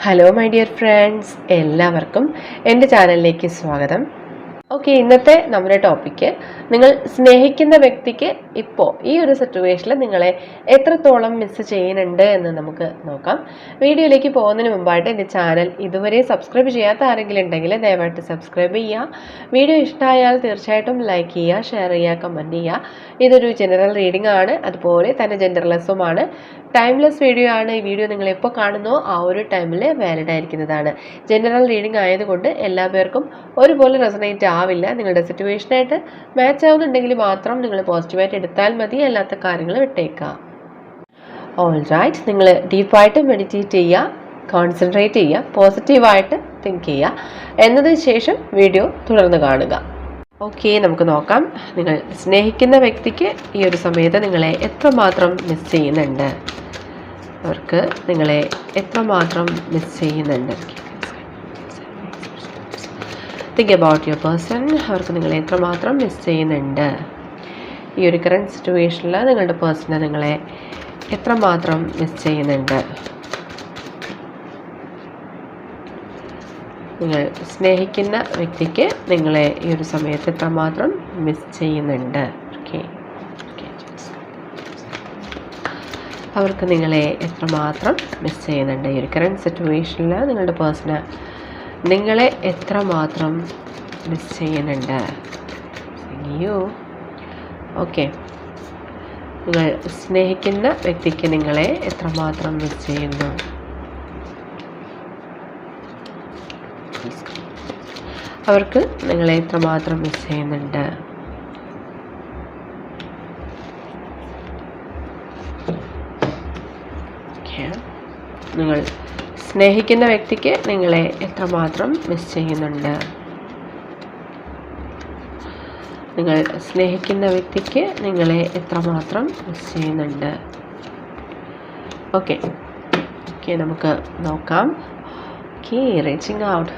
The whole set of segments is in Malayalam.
ഹലോ മൈ ഡിയർ ഫ്രണ്ട്സ് എല്ലാവർക്കും എന്റെ ചാനലിലേക്ക് സ്വാഗതം. ഓക്കെ ഇന്നത്തെ നമ്മുടെ ടോപ്പിക്ക് നിങ്ങൾ സ്നേഹിക്കുന്ന വ്യക്തിക്ക് ഇപ്പോൾ ഈ ഒരു സിറ്റുവേഷനിൽ നിങ്ങളെ എത്രത്തോളം മിസ് ചെയ്യുന്നുണ്ട് എന്ന് നമുക്ക് നോക്കാം. വീഡിയോയിലേക്ക് പോകുന്നതിന് മുമ്പായിട്ട് എന്റെ ചാനൽ ഇതുവരെ സബ്സ്ക്രൈബ് ചെയ്യാത്ത ആരെങ്കിലും ഉണ്ടെങ്കിൽ ദയവായിട്ട് സബ്സ്ക്രൈബ് ചെയ്യുക. വീഡിയോ ഇഷ്ടമായാൽ തീർച്ചയായിട്ടും ലൈക്ക് ചെയ്യുക ഷെയർ ചെയ്യുക കമന്റ് ചെയ്യുക. ഇതൊരു ജനറൽ റീഡിംഗ് ആണ്. അതുപോലെ തന്നെ ജെൻഡർലെസ്സുമാണ് ടൈംലെസ് വീഡിയോ ആണ് ഈ വീഡിയോ നിങ്ങൾ എപ്പോൾ കാണുന്നോ ആ ഒരു ടൈമിൽ വാലിഡ് ആയിരിക്കുന്നതാണ്. ജനറൽ റീഡിംഗ് ആയതുകൊണ്ട് എല്ലാ പേർക്കും ഒരുപോലെ റെസണേറ്റ് ആവില്ല. നിങ്ങളുടെ സിറ്റുവേഷനായിട്ട് മാച്ച് ആവുന്നുണ്ടെങ്കിൽ മാത്രം നിങ്ങൾ പോസിറ്റീവായിട്ട് എടുത്താൽ മതി അല്ലാത്ത കാര്യങ്ങൾ വിട്ടേക്കുക ഓൾ റൈറ്റ് നിങ്ങൾ ഡീപ്പായിട്ട് മെഡിറ്റേറ്റ് ചെയ്യുക കോൺസെൻട്രേറ്റ് ചെയ്യുക പോസിറ്റീവായിട്ട് തിങ്ക് ചെയ്യുക. എന്നതിന് ശേഷം വീഡിയോ തുടർന്ന് കാണുക. ഓക്കെ നമുക്ക് നോക്കാം. നിങ്ങൾ സ്നേഹിക്കുന്ന വ്യക്തിക്ക് ഈ ഒരു സമയത്ത് നിങ്ങളെ എത്രമാത്രം മിസ് ചെയ്യുന്നുണ്ട്? അവർക്ക് നിങ്ങളെ എത്രമാത്രം മിസ് ചെയ്യുന്നുണ്ട്? തിങ്ക് അബൌട്ട് യുവർ പേഴ്സൺ അവർക്ക് നിങ്ങളെ എത്രമാത്രം മിസ് ചെയ്യുന്നുണ്ട്? ഈ ഒരു കറണ്ട് സിറ്റുവേഷനിൽ നിങ്ങളുടെ പേഴ്സണെ നിങ്ങളെ എത്രമാത്രം മിസ് ചെയ്യുന്നുണ്ട്? നിങ്ങൾ സ്നേഹിക്കുന്ന വ്യക്തിക്ക് നിങ്ങളെ ഈ ഒരു സമയത്ത് എത്രമാത്രം മിസ് ചെയ്യുന്നുണ്ട്? ഓക്കെ അവർക്ക് നിങ്ങളെ എത്രമാത്രം മിസ് ചെയ്യുന്നുണ്ട്? ഈ ഒരു കറണ്ട് സിറ്റുവേഷനിൽ നിങ്ങളുടെ പേഴ്സണ് നിങ്ങളെ എത്രമാത്രം മിസ് ചെയ്യുന്നുണ്ട്? You okay. നിങ്ങൾ സ്നേഹിക്കുന്ന വ്യക്തിക്ക് നിങ്ങളെ എത്രമാത്രം മിസ് ചെയ്യുന്നു? അവർക്ക് നിങ്ങളെ എത്രമാത്രം മിസ് ചെയ്യുന്നുണ്ട്. നിങ്ങൾ സ്നേഹിക്കുന്ന വ്യക്തിക്ക് നിങ്ങളെ എത്രമാത്രം മിസ് ചെയ്യുന്നുണ്ട്? നിങ്ങൾ സ്നേഹിക്കുന്ന വ്യക്തിക്ക് നിങ്ങളെ എത്രമാത്രം മിസ് ചെയ്യുന്നുണ്ട്. ഓക്കെ ഓക്കെ നമുക്ക് നോക്കാം. ഓക്കെ റീച്ചിങ് ഔട്ട്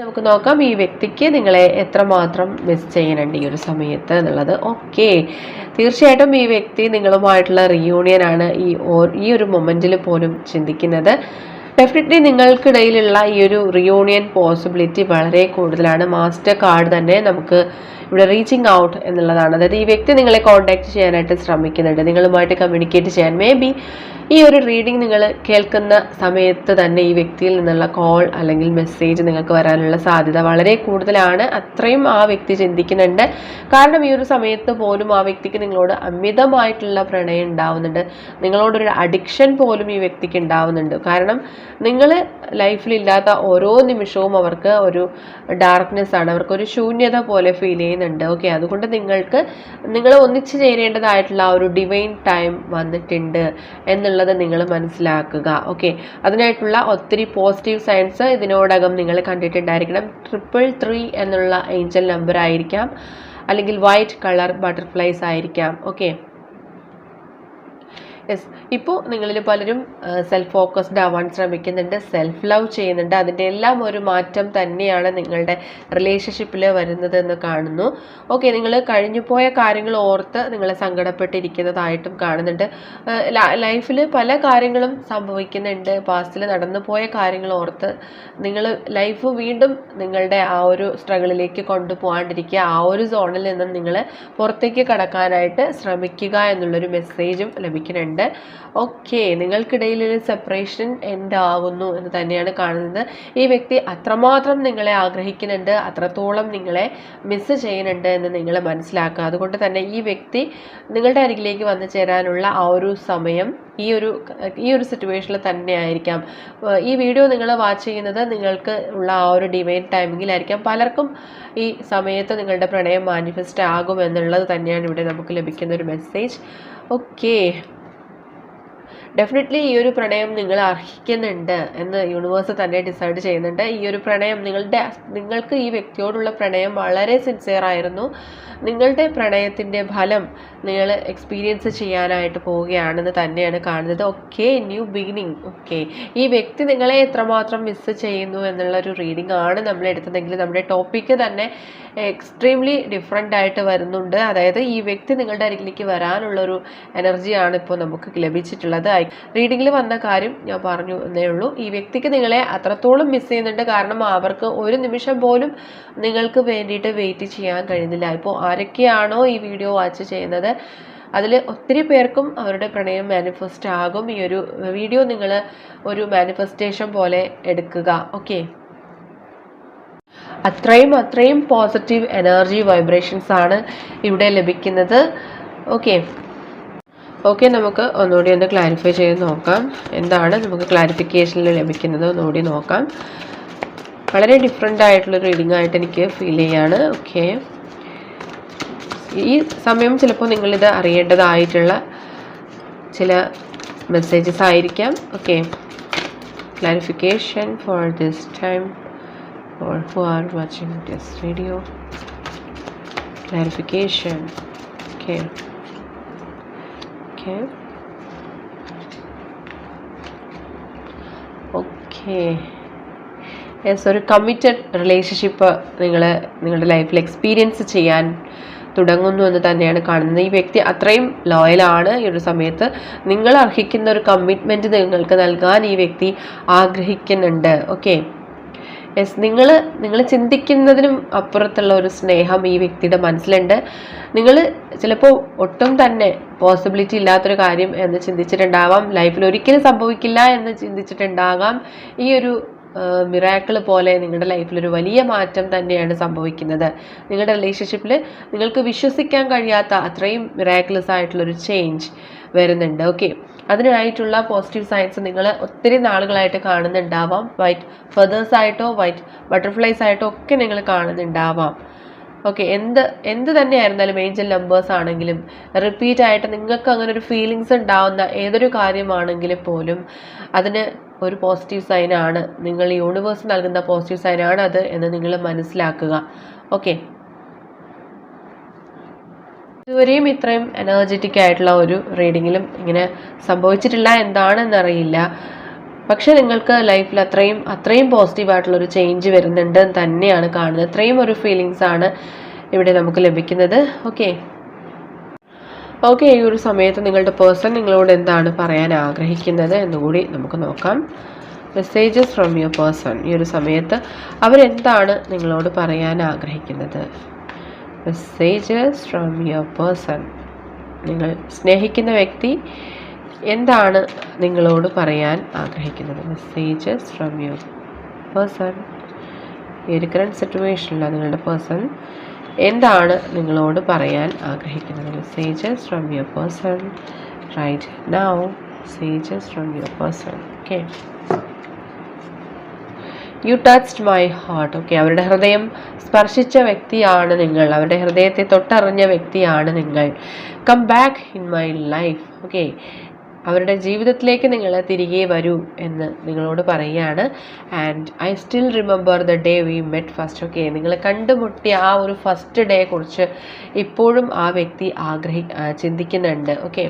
നമുക്ക് നോക്കാം ഈ വ്യക്തിക്ക് നിങ്ങളെ എത്രമാത്രം മിസ് ചെയ്യുന്നുണ്ട് ഈ ഒരു സമയത്ത് എന്നുള്ളത്. ഓക്കെ തീർച്ചയായിട്ടും ഈ വ്യക്തി നിങ്ങളുമായിട്ടുള്ള റിയൂണിയൻ ആണ് ഈ ഈ ഒരു മൊമെന്റിൽ പോലും ചിന്തിക്കുന്നത്. ഡെഫിനറ്റ്ലി നിങ്ങൾക്കിടയിലുള്ള ഈ ഒരു റിയൂണിയൻ പോസിബിലിറ്റി വളരെ കൂടുതലാണ്. മാസ്റ്റർ കാർഡ് തന്നെ നമുക്ക് ഇവിടെ റീച്ചിങ് ഔട്ട് എന്നുള്ളതാണ്. അതായത് ഈ വ്യക്തി നിങ്ങളെ കോൺടാക്ട് ചെയ്യാനായിട്ട് ശ്രമിക്കുന്നുണ്ട്. നിങ്ങളുമായിട്ട് കമ്മ്യൂണിക്കേറ്റ് ചെയ്യാൻ മേ ബി ഈ ഒരു റീഡിംഗ് നിങ്ങൾ കേൾക്കുന്ന സമയത്ത് തന്നെ ഈ വ്യക്തിയിൽ നിന്നുള്ള കോൾ അല്ലെങ്കിൽ മെസ്സേജ് നിങ്ങൾക്ക് വരാനുള്ള സാധ്യത വളരെ കൂടുതലാണ്. അത്രയും ആ വ്യക്തി ചിന്തിക്കുന്നുണ്ട്. കാരണം ഈ ഒരു സമയത്ത് പോലും ആ വ്യക്തിക്ക് നിങ്ങളോട് അമിതമായിട്ടുള്ള പ്രണയം ഉണ്ടാവുന്നുണ്ട്. നിങ്ങളോടൊരു അഡിക്ഷൻ പോലും ഈ വ്യക്തിക്ക് ഉണ്ടാവുന്നുണ്ട്. കാരണം നിങ്ങൾ ലൈഫിലില്ലാത്ത ഓരോ നിമിഷവും അവർക്ക് ഒരു ഡാർക്ക്നെസ് ആണ്. അവർക്ക് ഒരു ശൂന്യത പോലെ ഫീൽ ചെയ്യുന്നുണ്ട്. ഓക്കെ അതുകൊണ്ട് നിങ്ങൾക്ക് നിങ്ങൾ ഒന്നിച്ചു ചേരേണ്ടതായിട്ടുള്ള ആ ഒരു ഡിവൈൻ ടൈം വന്നിട്ടുണ്ട് എന്നുള്ളത് നിങ്ങൾ മനസ്സിലാക്കുക. ഓക്കെ അതിനായിട്ടുള്ള ഒത്തിരി പോസിറ്റീവ് സയൻസ് ഇതിനോടകം നിങ്ങൾ കണ്ടിട്ടുണ്ടായിരിക്കണം. ട്രിപ്പിൾ ത്രീ എന്നുള്ള ഏഞ്ചൽ നമ്പർ ആയിരിക്കാം. അല്ലെങ്കിൽ വൈറ്റ് കളർ ബട്ടർഫ്ലൈസ് ആയിരിക്കാം. ഓക്കെ യെസ് ഇപ്പോൾ നിങ്ങളിൽ പലരും സെൽഫ് ഫോക്കസ്ഡ് ആവാൻ ശ്രമിക്കുന്നുണ്ട് സെൽഫ് ലവ് ചെയ്യുന്നുണ്ട്. അതിന്റെ എല്ലാം ഒരു മാറ്റം തന്നെയാണ് നിങ്ങളുടെ റിലേഷൻഷിപ്പിൽ വരുന്നതെന്ന് കാണുന്നു. ഓക്കെ നിങ്ങൾ കഴിഞ്ഞു പോയ കാര്യങ്ങൾ ഓർത്ത് നിങ്ങൾ സങ്കടപ്പെട്ടിരിക്കുന്നതായിട്ടും കാണുന്നുണ്ട്. ലൈഫിൽ പല കാര്യങ്ങളും സംഭവിക്കുന്നുണ്ട്. പാസ്റ്റിൽ നടന്നു പോയ കാര്യങ്ങൾ ഓർത്ത് നിങ്ങൾ ലൈഫ് വീണ്ടും നിങ്ങളുടെ ആ ഒരു സ്ട്രഗിളിലേക്ക് കൊണ്ടുപോകാണ്ടിരിക്കുക. ആ ഒരു സോണിൽ നിന്നും നിങ്ങൾ പുറത്തേക്ക് കടക്കാനായിട്ട് ശ്രമിക്കുക എന്നുള്ളൊരു മെസ്സേജും ലഭിക്കുന്നുണ്ട്. ഓക്കെ നിങ്ങൾക്കിടയിൽ ഒരു സെപ്പറേഷൻ എൻഡ് എന്ന് തന്നെയാണ് കാണുന്നത്. ഈ വ്യക്തി അത്രമാത്രം നിങ്ങളെ ആഗ്രഹിക്കുന്നുണ്ട് അത്രത്തോളം നിങ്ങളെ മിസ്സ് ചെയ്യുന്നുണ്ട് എന്ന് നിങ്ങൾ മനസ്സിലാക്കുക. അതുകൊണ്ട് തന്നെ ഈ വ്യക്തി നിങ്ങളുടെ അരികിലേക്ക് വന്നു ചേരാനുള്ള ആ ഒരു സമയം ഈ ഒരു ഈ ഒരു സിറ്റുവേഷനിൽ തന്നെ ആയിരിക്കാം. ഈ വീഡിയോ നിങ്ങൾ വാച്ച് ചെയ്യുന്നത് നിങ്ങൾക്ക് ഉള്ള ആ ഒരു ഡിവൈൻ ടൈമിങ്ങിലായിരിക്കാം പലർക്കും ഈ സമയത്ത് നിങ്ങളുടെ പ്രണയം മാനിഫെസ്റ്റ് ആകും എന്നുള്ളത് തന്നെയാണ് ഇവിടെ നമുക്ക് ലഭിക്കുന്ന ഒരു മെസ്സേജ് ഓക്കേ ഡെഫിനറ്റ്ലി ഈ ഒരു പ്രണയം നിങ്ങൾ അർഹിക്കുന്നുണ്ട് എന്ന് യൂണിവേഴ്സ് തന്നെ ഡിസൈഡ് ചെയ്യുന്നുണ്ട്. ഈ ഒരു പ്രണയം നിങ്ങളുടെ നിങ്ങൾക്ക് ഈ വ്യക്തിയോടുള്ള പ്രണയം വളരെ സിൻസിയർ ആയിരുന്നു. നിങ്ങളുടെ പ്രണയത്തിന്റെ ഫലം നിങ്ങൾ എക്സ്പീരിയൻസ് ചെയ്യാനായിട്ട് പോവുകയാണെന്ന് തന്നെയാണ് കാണുന്നത്. ഓക്കെ ന്യൂ ബിഗിനിങ് ഓക്കെ ഈ വ്യക്തി നിങ്ങളെ എത്രമാത്രം മിസ് ചെയ്യുന്നു എന്നുള്ളൊരു റീഡിംഗ് ആണ് നമ്മൾ എടുത്തതെങ്കിൽ നമ്മുടെ ടോപ്പിക്ക് തന്നെ എക്സ്ട്രീംലി ഡിഫറെന്റ് ആയിട്ട് വരുന്നുണ്ട്. അതായത് ഈ വ്യക്തി നിങ്ങളുടെ അരികിലേക്ക് വരാനുള്ളൊരു എനർജിയാണ് ഇപ്പോൾ നമുക്ക് ലഭിച്ചിട്ടുള്ളത്. ലൈക്ക് റീഡിങ്ങിൽ വന്ന കാര്യം ഞാൻ പറഞ്ഞു എന്നേ ഉള്ളൂ. ഈ വ്യക്തിക്ക് നിങ്ങളെ അത്രത്തോളം മിസ് ചെയ്യുന്നുണ്ട് കാരണം അവർക്ക് ഒരു നിമിഷം പോലും നിങ്ങൾക്ക് വേണ്ടിയിട്ട് വെയിറ്റ് ചെയ്യാൻ കഴിയുന്നില്ല. ഇപ്പോൾ ആരൊക്കെയാണോ ഈ വീഡിയോ വാച്ച് ചെയ്യുന്നത്? അതിൽ ഒത്തിരി പേർക്കും അവരുടെ പ്രണയം മാനിഫെസ്റ്റ് ആകും. ഈ ഒരു വീഡിയോ നിങ്ങൾ ഒരു മാനിഫെസ്റ്റേഷൻ പോലെ എടുക്കുക. ഓക്കെ അത്രയും അത്രയും പോസിറ്റീവ് എനർജി വൈബ്രേഷൻസ് ആണ് ഇവിടെ ലഭിക്കുന്നത്. ഓക്കെ ഓക്കെ നമുക്ക് ഒന്നുകൂടി ഒന്ന് ക്ലാരിഫൈ ചെയ്ത് നോക്കാം. എന്താണ് നമുക്ക് ക്ലാരിഫിക്കേഷനിൽ ലഭിക്കുന്നത്? ഒന്നുകൂടി നോക്കാം. വളരെ ഡിഫറെന്റ് ആയിട്ടുള്ള റീഡിംഗ് ആയിട്ട് എനിക്ക് ഫീൽ ചെയ്യാണ്. ഓക്കെ ഈ സമയം ചിലപ്പോൾ നിങ്ങളിത് അറിയേണ്ടതായിട്ടുള്ള ചില മെസ്സേജസ് ആയിരിക്കാം. Okay clarification for this time for who are watching this video clarification okay. Okay okay. Yes ഒരു കമ്മിറ്റഡ് റിലേഷൻഷിപ്പ് നിങ്ങൾ നിങ്ങളുടെ ലൈഫിൽ എക്സ്പീരിയൻസ് ചെയ്യാൻ തുടങ്ങുന്നു എന്ന് തന്നെയാണ് കാണുന്നത്. ഈ വ്യക്തി അത്രയും ലോയലാണ് ഈ ഒരു സമയത്ത് നിങ്ങൾ അർഹിക്കുന്ന ഒരു കമ്മിറ്റ്മെന്റ് നിങ്ങൾക്ക് നൽകാൻ ഈ വ്യക്തി ആഗ്രഹിക്കുന്നുണ്ട്. ഓക്കെ യെസ് നിങ്ങൾ നിങ്ങൾ ചിന്തിക്കുന്നതിനും അപ്പുറത്തുള്ള ഒരു സ്നേഹം ഈ വ്യക്തിയുടെ മനസ്സിലുണ്ട്. നിങ്ങൾ ചിലപ്പോൾ ഒട്ടും തന്നെ പോസിബിലിറ്റി ഇല്ലാത്തൊരു കാര്യം എന്ന് ചിന്തിച്ചിട്ടുണ്ടാവാം. ലൈഫിൽ ഒരിക്കലും സംഭവിക്കില്ല എന്ന് ചിന്തിച്ചിട്ടുണ്ടാകാം. ഈ ഒരു മിറാക്കിൾ പോലെ നിങ്ങളുടെ ലൈഫിൽ ഒരു വലിയ മാറ്റം തന്നെയാണ് സംഭവിക്കുന്നത്. നിങ്ങളുടെ റിലേഷൻഷിപ്പിൽ നിങ്ങൾക്ക് വിശ്വസിക്കാൻ കഴിയാത്ത അത്രയും മിറാക്കിൾസ് ആയിട്ടുള്ളൊരു ചേഞ്ച് വരുന്നുണ്ട്. ഓക്കെ അതിനായിട്ടുള്ള പോസിറ്റീവ് സയൻസ് നിങ്ങൾ ഒത്തിരി നാളുകളായിട്ട് കാണുന്നുണ്ടാവാം. വൈറ്റ് ഫെതേഴ്സ് ആയിട്ടോ വൈറ്റ് ബട്ടർഫ്ലൈസ് ആയിട്ടോ ഒക്കെ നിങ്ങൾ കാണുന്നുണ്ടാവാം. ഓക്കെ എന്ത് എന്ത് തന്നെയായിരുന്നാലും ഏഞ്ചൽ നമ്പേഴ്സ് ആണെങ്കിലും റിപ്പീറ്റ് ആയിട്ട് നിങ്ങൾക്ക് അങ്ങനെ ഒരു ഫീലിങ്സ് ഉണ്ടാവുന്ന ഏതൊരു കാര്യമാണെങ്കിലും പോലും അതിന് ഒരു പോസിറ്റീവ് സൈനാണ് നിങ്ങൾ യൂണിവേഴ്സ് നൽകുന്ന പോസിറ്റീവ് സൈനാണ് അത് എന്ന് നിങ്ങൾ മനസ്സിലാക്കുക. ഓക്കെ ഇതുവരെയും ഇത്രയും എനർജറ്റിക് ആയിട്ടുള്ള ഒരു റീഡിങ്ങിലും ഇങ്ങനെ സംഭവിച്ചിട്ടില്ല എന്താണെന്നറിയില്ല. പക്ഷെ നിങ്ങൾക്ക് ലൈഫിൽ അത്രയും അത്രയും പോസിറ്റീവ് ആയിട്ടുള്ള ഒരു ചേഞ്ച് വരുന്നുണ്ട് തന്നെയാണ് കാണുന്നത്. അത്രയും ഒരു ഫീലിങ്സ് ആണ് ഇവിടെ നമുക്ക് ലഭിക്കുന്നത്. ഓക്കെ ഓക്കെ ഈ ഒരു സമയത്ത് നിങ്ങളുടെ പേഴ്സൺ നിങ്ങളോട് എന്താണ് പറയാൻ ആഗ്രഹിക്കുന്നത് എന്നുകൂടി നമുക്ക് നോക്കാം. മെസ്സേജസ് ഫ്രം യുവർ പേഴ്സൺ ഈ ഒരു സമയത്ത് അവരെന്താണ് നിങ്ങളോട് പറയാൻ ആഗ്രഹിക്കുന്നത്? മെസ്സേജസ് ഫ്രം യുവർ പേഴ്സൺ നിങ്ങൾ സ്നേഹിക്കുന്ന വ്യക്തി എന്താണ് നിങ്ങളോട് പറയാൻ ആഗ്രഹിക്കുന്നത്? മെസ്സേജസ് ഫ്രം യുവർ പേഴ്സൺ ഈ ഒരു കറണ്ട് സിറ്റുവേഷനിലാണ് നിങ്ങളുടെ പേഴ്സൺ എന്താണ് നിങ്ങളോട് പറയാൻ ആഗ്രഹിക്കുന്നത്? Messages from your person right now messages from your person okay you touched my heart okay അവരുടെ ഹൃദയം സ്പർശിച്ച വ്യക്തിയാണ് നിങ്ങൾ. അവരുടെ ഹൃദയത്തെ തൊട്ടറിഞ്ഞ വ്യക്തിയാണ് നിങ്ങൾ. Come back in my life okay അവരുടെ ജീവിതത്തിലേക്ക് നിങ്ങൾ തിരികെ വരൂ എന്ന് നിങ്ങളോട് പറയുകയാണ്. And I still remember the day we met first okay നിങ്ങൾ കണ്ടുമുട്ടിയ ആ ഒരു ഫസ്റ്റ് ഡേ കുറിച്ച് ഇപ്പോഴും ആ വ്യക്തി ആഗ്രഹി ചിന്തിക്കുന്നുണ്ട്. Okay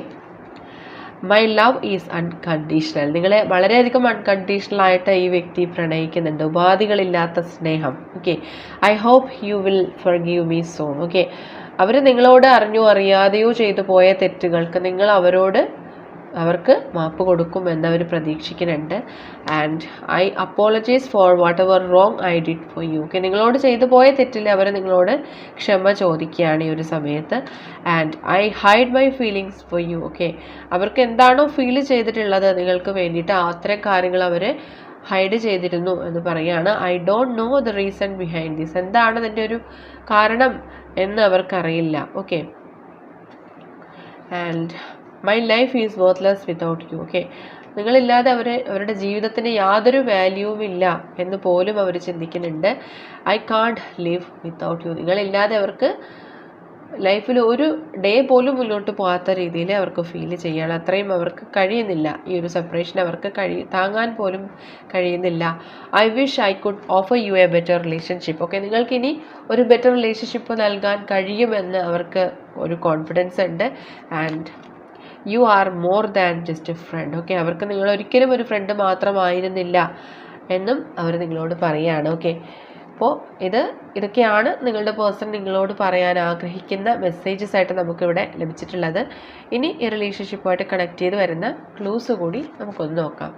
my love is unconditional നിങ്ങളെ വളരെയധികം അൺകണ്ടീഷണൽ ആയിട്ട് ഈ വ്യക്തി പ്രണയിക്കുന്നുണ്ട്. ഉപാധികളില്ലാത്ത സ്നേഹം. Okay I hope you will forgive me soon okay അവർ നിങ്ങളോട് അറിഞ്ഞോ അറിയാതെയോ ചെയ്തു പോയ തെറ്റുകൾക്ക് നിങ്ങൾ അവരോട് അവർക്ക് മാപ്പ് കൊടുക്കുമെന്ന് അവർ പ്രതീക്ഷിക്കുന്നുണ്ട്. And I apologise for whatever wrong I did for you okay നിങ്ങളോട് ചെയ്തു പോയ തെറ്റിൽ അവർ നിങ്ങളോട് ക്ഷമ ചോദിക്കുകയാണ് ഈ ഒരു സമയത്ത്. And I hide my feelings for you okay അവർക്ക് എന്താണോ ഫീൽ ചെയ്തിട്ടുള്ളത് നിങ്ങൾക്ക് വേണ്ടിയിട്ട് അത്തരം കാര്യങ്ങൾ അവർ ഹൈഡ് ചെയ്തിരുന്നു എന്ന് പറയുകയാണ്. I don't know the reason behind this എന്താണ് അതിന്റെ ഒരു കാരണം എന്ന് അവർക്കറിയില്ല. Okay and my life is worthless without you okay നിങ്ങളില്ലാതെ അവർ അവരുടെ ജീവിതത്തിന് യാതൊരു വാല്യൂവും ഇല്ല എന്ന് പോലും അവർ ചിന്തിക്കുന്നുണ്ട്. I can't live without you നിങ്ങളില്ലാതെ അവർക്ക് ലൈഫിൽ ഒരു ഡേ പോലും മുന്നോട്ട് പോകാത്ത രീതിയിൽ അവർക്ക് ഫീൽ ചെയ്യണം. അത്രയും അവർക്ക് കഴിയുന്നില്ല. ഈ ഒരു സെപ്പറേഷൻ അവർക്ക് കഴി താങ്ങാൻ പോലും കഴിയുന്നില്ല. I wish I could offer you a better relationship okay നിങ്ങൾക്കിനി ഒരു ബെറ്റർ റിലേഷൻഷിപ്പ് നൽകാൻ കഴിയുമെന്ന് അവർക്ക് ഒരു കോൺഫിഡൻസ് ഉണ്ട്. And you are more than just a friend okay അവർക്ക് നിങ്ങൾ ഒരിക്കലും ഒരു ഫ്രണ്ട് മാത്രമായിരുന്നില്ല എന്നും അവർ നിങ്ങളോട് പറയുകയാണ് ഓക്കെ അപ്പോൾ ഇത് ഇതൊക്കെയാണ് നിങ്ങളുടെ പേഴ്സൺ നിങ്ങളോട് പറയാൻ ആഗ്രഹിക്കുന്ന മെസ്സേജസ് ആയിട്ട് നമുക്കിവിടെ ലഭിച്ചിട്ടുള്ളത്. ഇനി ഈ റിലേഷൻഷിപ്പുമായിട്ട് കണക്ട് ചെയ്ത് വരുന്ന ക്ലൂസ് കൂടി നമുക്കൊന്ന് നോക്കാം.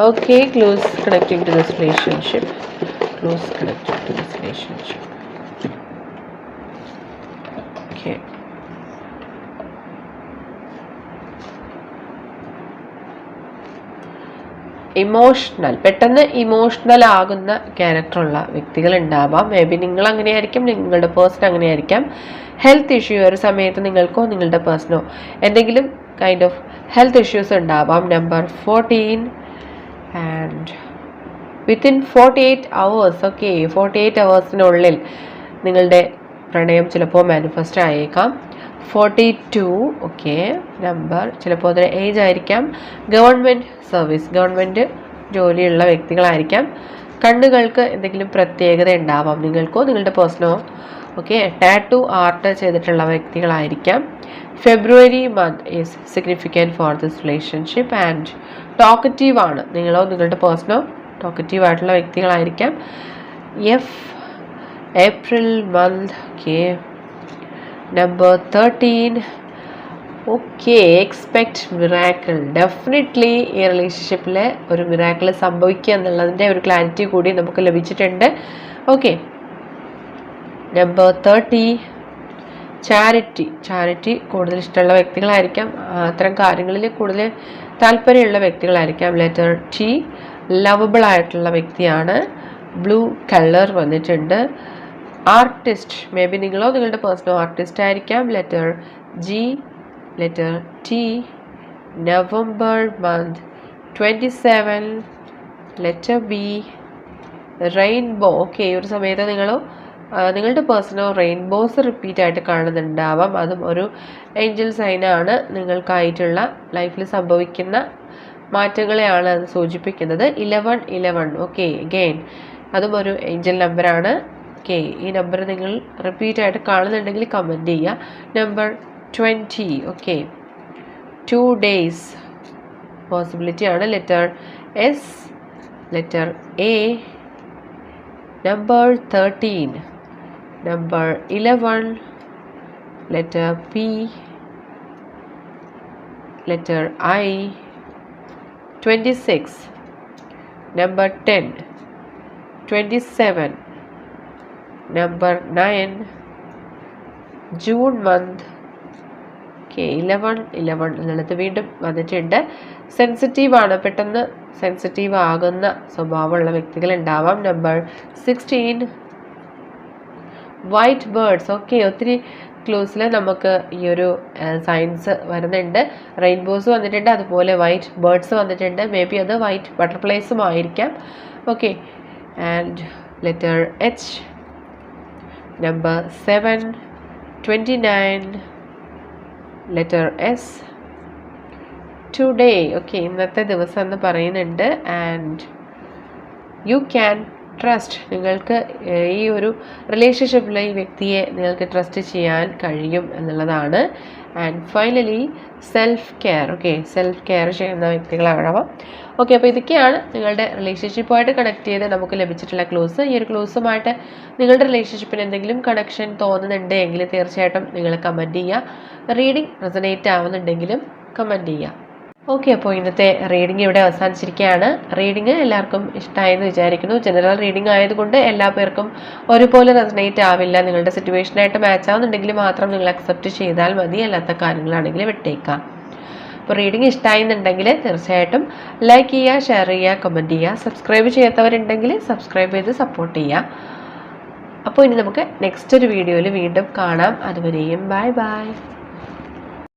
Okay clues connecting to this relationship clues connecting to this relationship okay emotional പെട്ടെന്ന് ഇമോഷണൽ ആകുന്ന ക്യാരക്ടറുള്ള വ്യക്തികൾ ഉണ്ടാവാം മേ ബി നിങ്ങൾ അങ്ങനെയായിരിക്കും നിങ്ങളുടെ പേഴ്സൺ അങ്ങനെയായിരിക്കാം. ഹെൽത്ത് ഇഷ്യൂ ഒരു സമയത്ത് നിങ്ങൾക്കോ നിങ്ങളുടെ പേഴ്സണോ എന്തെങ്കിലും കൈൻഡ് ഓഫ് ഹെൽത്ത് ഇഷ്യൂസ് ഉണ്ടാവാം. Number fourteen and within forty eight hours okay forty eight അവേഴ്സിനുള്ളിൽ നിങ്ങളുടെ പ്രണയം ചിലപ്പോൾ മാനിഫെസ്റ്റ് ആയേക്കാം. ഫോർട്ടി ടു ഓക്കെ നമ്പർ ചിലപ്പോൾ അതിന് ഏജ് ആയിരിക്കാം. ഗവൺമെന്റ് സർവീസ് ഗവൺമെന്റ് ജോലിയുള്ള വ്യക്തികളായിരിക്കാം. കണ്ണുകൾക്ക് എന്തെങ്കിലും പ്രത്യേകത ഉണ്ടാവാം നിങ്ങൾക്കോ നിങ്ങളുടെ പേഴ്സണോ ഓക്കെ ടാറ്റു ആർട്ട് ചെയ്തിട്ടുള്ള വ്യക്തികളായിരിക്കാം. February month is significant for this relationship and talkative ആണ്. നിങ്ങളോ നിങ്ങളുടെ പേഴ്സണോ ടോക്കറ്റീവ് ആയിട്ടുള്ള വ്യക്തികളായിരിക്കാം. F April month okay number thirteen okay expect miracle definitely ഈ റിലേഷൻഷിപ്പിൽ ഒരു മിറാക്കിൾ സംഭവിക്കുക എന്നുള്ളതിന്റെ ഒരു ക്ലാരിറ്റി കൂടി നമുക്ക് ലഭിച്ചിട്ടുണ്ട്. Okay number thirty charity charity കൂടുതൽ ഇഷ്ടമുള്ള വ്യക്തികളായിരിക്കാം. അത്തരം കാര്യങ്ങളിൽ കൂടുതൽ താല്പര്യമുള്ള വ്യക്തികളായിരിക്കാം. ലെറ്റർ ടി ലവബിൾ ആയിട്ടുള്ള വ്യക്തിയാണ്. ബ്ലൂ കളർ വന്നിട്ടുണ്ട്. ആർട്ടിസ്റ്റ് മേ ബി നിങ്ങളോ നിങ്ങളുടെ പേഴ്സണോ ആർട്ടിസ്റ്റ് ആയിരിക്കാം. Letter G letter T November month twenty seven letter B rainbow okay ഈ ഒരു സമയത്ത് നിങ്ങൾ നിങ്ങളുടെ പേഴ്സണോ റെയിൻബോസ് റിപ്പീറ്റ് ആയിട്ട് കാണുന്നുണ്ടാവാം. അതും ഒരു ഏഞ്ചൽ സൈനാണ് നിങ്ങൾക്കായിട്ടുള്ള ലൈഫിൽ സംഭവിക്കുന്ന മാറ്റങ്ങളെയാണ് അത് സൂചിപ്പിക്കുന്നത്. ഇലവൺ ഇലവൺ ഓക്കെ ഗെയിൻ അതും ഒരു ഏഞ്ചൽ നമ്പറാണ് ഓക്കെ ഈ നമ്പർ നിങ്ങൾ റിപ്പീറ്റ് ആയിട്ട് കാണുന്നുണ്ടെങ്കിൽ കമന്റ് ചെയ്യുക. Number twenty okay two days possibility ആണ്. Letter S letter A number thirteen number eleven letter P letter I twenty six number ten twenty seven number nine June month okay eleven eleven എന്നുള്ളത് വീണ്ടും വന്നിട്ടുണ്ട്. സെൻസിറ്റീവ് ആണ്. പെട്ടെന്ന് സെൻസിറ്റീവ് ആകുന്ന സ്വഭാവമുള്ള വ്യക്തികൾ ഉണ്ടാവാം number sixteen white birds okay ഒത്തിരി ക്ലൂസിൽ നമുക്ക് ഈ ഒരു സയൻസ് വരുന്നുണ്ട്. റെയിൻബോസ് വന്നിട്ടുണ്ട്. അതുപോലെ വൈറ്റ് ബേർഡ്സ് വന്നിട്ടുണ്ട്. മേ ബി അത് വൈറ്റ് ബട്ടർഫ്ലൈസും ആയിരിക്കാം. Okay and letter H seven twenty nine letter S today okay ഇന്നത്തെ ദിവസം എന്ന് പറയുന്നുണ്ട് ആൻഡ് യു ക്യാൻ ട്രസ്റ്റ് നിങ്ങൾക്ക് ഈ ഒരു റിലേഷൻഷിപ്പിലെ ഈ വ്യക്തിയെ നിങ്ങൾക്ക് ട്രസ്റ്റ് ചെയ്യാൻ കഴിയും എന്നുള്ളതാണ്. And finally self care okay self care ചെയ്യുന്ന വ്യക്തികളാവാം ഓക്കെ അപ്പോൾ ഇതൊക്കെയാണ് നിങ്ങളുടെ റിലേഷൻഷിപ്പുമായിട്ട് കണക്ട് ചെയ്ത് നമുക്ക് ലഭിച്ചിട്ടുള്ള ക്ലോസ് ഈ ഒരു ക്ലോസുമായിട്ട് നിങ്ങളുടെ റിലേഷൻഷിപ്പിന് എന്തെങ്കിലും കണക്ഷൻ തോന്നുന്നുണ്ട് എങ്കിൽ തീർച്ചയായിട്ടും നിങ്ങൾ കമന്റ് ചെയ്യുക. റീഡിംഗ് റെസനേറ്റ് ആവുന്നുണ്ടെങ്കിലും കമന്റ് ചെയ്യുക. ഓക്കെ അപ്പോൾ ഇന്നത്തെ റീഡിംഗ് ഇവിടെ അവസാനിച്ചിരിക്കുകയാണ്. റീഡിംഗ് എല്ലാവർക്കും ഇഷ്ടമായെന്ന് വിചാരിക്കുന്നു. ജനറൽ റീഡിംഗ് ആയതുകൊണ്ട് എല്ലാ പേർക്കും ഒരുപോലെ റെസനേറ്റ് ആവില്ല. നിങ്ങളുടെ സിറ്റുവേഷനായിട്ട് മാച്ച് ആവുന്നുണ്ടെങ്കിൽ മാത്രം നിങ്ങൾ അക്സെപ്റ്റ് ചെയ്താൽ മതി. അല്ലാത്ത കാര്യങ്ങളാണെങ്കിൽ വിട്ടേക്കാം. അപ്പോൾ റീഡിംഗ് ഇഷ്ടമായെന്നുണ്ടെങ്കിൽ തീർച്ചയായിട്ടും ലൈക്ക് ചെയ്യുക ഷെയർ ചെയ്യുക കമന്റ് ചെയ്യുക. സബ്സ്ക്രൈബ് ചെയ്യാത്തവരുണ്ടെങ്കിൽ സബ്സ്ക്രൈബ് ചെയ്ത് സപ്പോർട്ട് ചെയ്യുക. അപ്പോൾ ഇനി നമുക്ക് നെക്സ്റ്റ് ഒരു വീഡിയോയിൽ വീണ്ടും കാണാം. അതുവരെയും ബൈ ബൈ